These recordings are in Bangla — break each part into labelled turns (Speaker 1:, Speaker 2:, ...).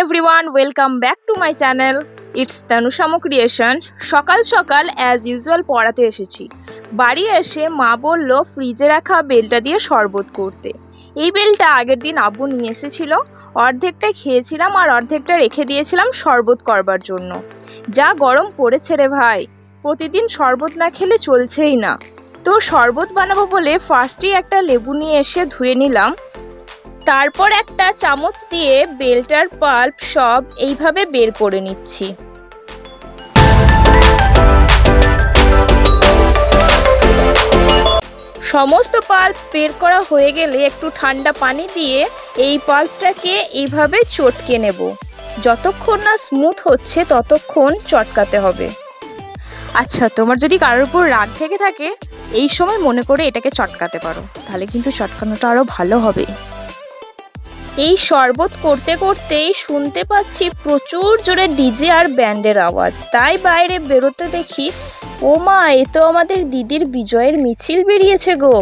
Speaker 1: Everyone welcome back to my channel it's তানুসামো creation সকাল সকাল অ্যাজ ইউজুয়াল পড়াতে এসেছি। বাড়ি এসে মা বলল ফ্রিজে রাখা বেলটা দিয়ে শরবত করতে। এই বেলটা আগের দিন আব্বু নিয়ে এসেছিল। অর্ধেকটা খেয়েছিলাম আর অর্ধেকটা রেখে দিয়েছিলাম শরবত করবার জন্য। যা গরম পড়েছে রে ভাই। প্রতিদিন শরবত না খেলে চলছেই না। তো শরবত বানাবো বলে ফার্স্টেই একটা লেবু নিয়ে এসে ধুয়ে নিলাম। তারপর একটা চামচ দিয়ে বেলটার পাল্প সব এইভাবে বের করে নিচ্ছি। সমস্ত পাল্প বের করা হয়ে গেলে একটু ঠান্ডা পানি দিয়ে এই পাল্পটাকে এইভাবে চটকে নেব। যতক্ষণ না স্মুথ হচ্ছে ততক্ষণ চটকাতে হবে। আচ্ছা তোমার যদি কারোর উপর রাগ থেকে থাকে, এই সময় মনে করে এটাকে চটকাতে পারো। তাহলে কিন্তু চটকানোটা আরও ভালো হবে। এই শরবত করতে করতেই শুনতে পাচ্ছি প্রচুর জোরে ডিজে আর ব্যান্ডের আওয়াজ। তাই বাইরে বেরোতে দেখি ও মা এ তো আমাদের দিদির বিজয়ের মিছিল বেরিয়েছে গো।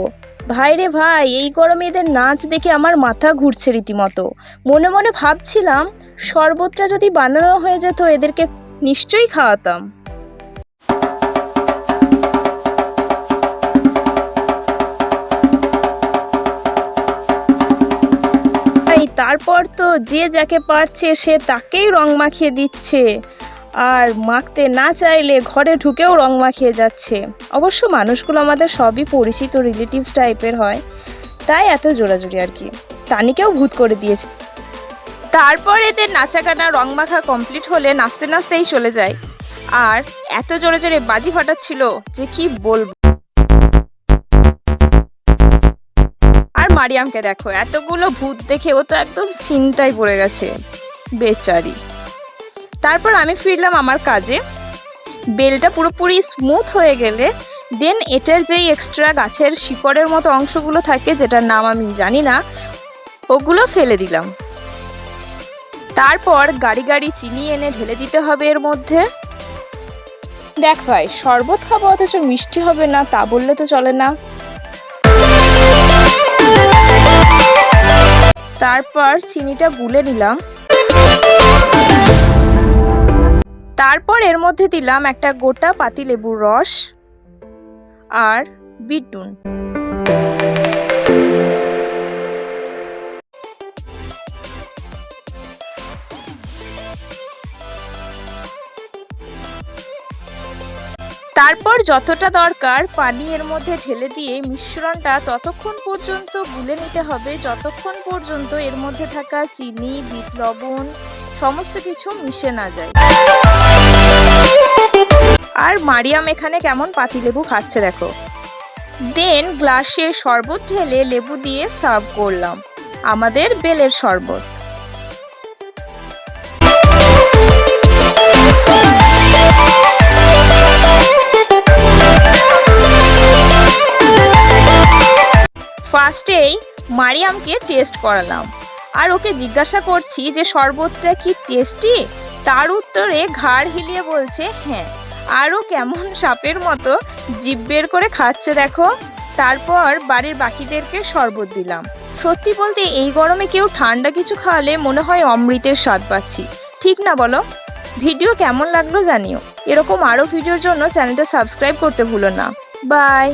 Speaker 1: ভাই রে ভাই, এই গরমে এদের নাচ দেখে আমার মাথা ঘুরছে রীতিমতো। মনে মনে ভাবছিলাম, শরবতটা যদি বানানো হয়ে যেত, এদেরকে নিশ্চয়ই খাওয়াতাম। এই তারপর তো যে যাকে পারছে, সে তাকেই রং মাখিয়ে দিচ্ছে। আর মাখতে না চাইলে ঘরে ঢুকেও রং মাখিয়ে যাচ্ছে। অবশ্য মানুষগুলো আমাদের সবই পরিচিত রিলেটিভস টাইপের হয়। তাই এত জোরাজুরি আর কি। তানিকেও ভূত করে দিয়েছে। তারপর এদের নাচাগানা রং মাখা কমপ্লিট হলে নাচতে নাচতেই চলে যায়। আর এত জোরে জোরে বাজি ফাটাচ্ছিল যে কি বলব? মারিয়ামকে দেখো, এতগুলো ভূত দেখে ও তো একদম চিন্তায় পড়ে গেছে। বেচারি। তারপর আমি ফিরলাম আমার কাজে। বেলটা পুরোপুরি স্মুথ হয়ে গেলে দেন এটার যেই এক্সট্রা গাছের শিকড়ের মতো অংশগুলো থাকে, যেটার নাম আমি জানি না, ওগুলো ফেলে দিলাম। তারপর গাড়ি গাড়ি চিনি এনে ঢেলে দিতে হবে এর মধ্যে। দেখ ভাই, শরবত খাব অথচ মিষ্টি হবে না, তা বললে তো চলে না। তারপর চিনিটা গুলে নিলাম। তারপর এর মধ্যে দিলাম একটা গোটা পাতিলেবুর রস আর বিট তারপর যতটা দরকার পানি এর মধ্যে ঢেলে দিয়ে মিশ্রণটা ততক্ষণ পর্যন্ত গুলে নিতে হবে। যতক্ষণ পর্যন্ত এর মধ্যে থাকা চিনি, বিট লবণ সমস্ত কিছু মিশে না যায়। আর মারিয়াম এখানে কেমন পাতিলেবু খাচ্ছে দেখো। দেন গ্লাসে শরবত ঢেলে লেবু দিয়ে সার্ভ করলাম। আমাদের বেলের শরবত। ফার্স্টেই মারিয়ামকে টেস্ট করালাম। আর ওকে জিজ্ঞাসা করছি যে, শরবতটা কি টেস্টি? তার উত্তরে ঘাড় হিলিয়ে বলছে হ্যাঁ। আরও কেমন সাপের মতো জিভ বের করে খাচ্ছে, দেখো। তারপর বাড়ির বাকিদেরকে শরবত দিলাম। সত্যি বলতে এই গরমে কেউ ঠান্ডা কিছু খাওয়ালে মনে হয় অমৃতের স্বাদ পাচ্ছি। ঠিক না বলো? ভিডিও কেমন লাগল জানিও। এরকম আরও ভিডিওর জন্য চ্যানেলটা সাবস্ক্রাইব করতে ভুলো না। বাই।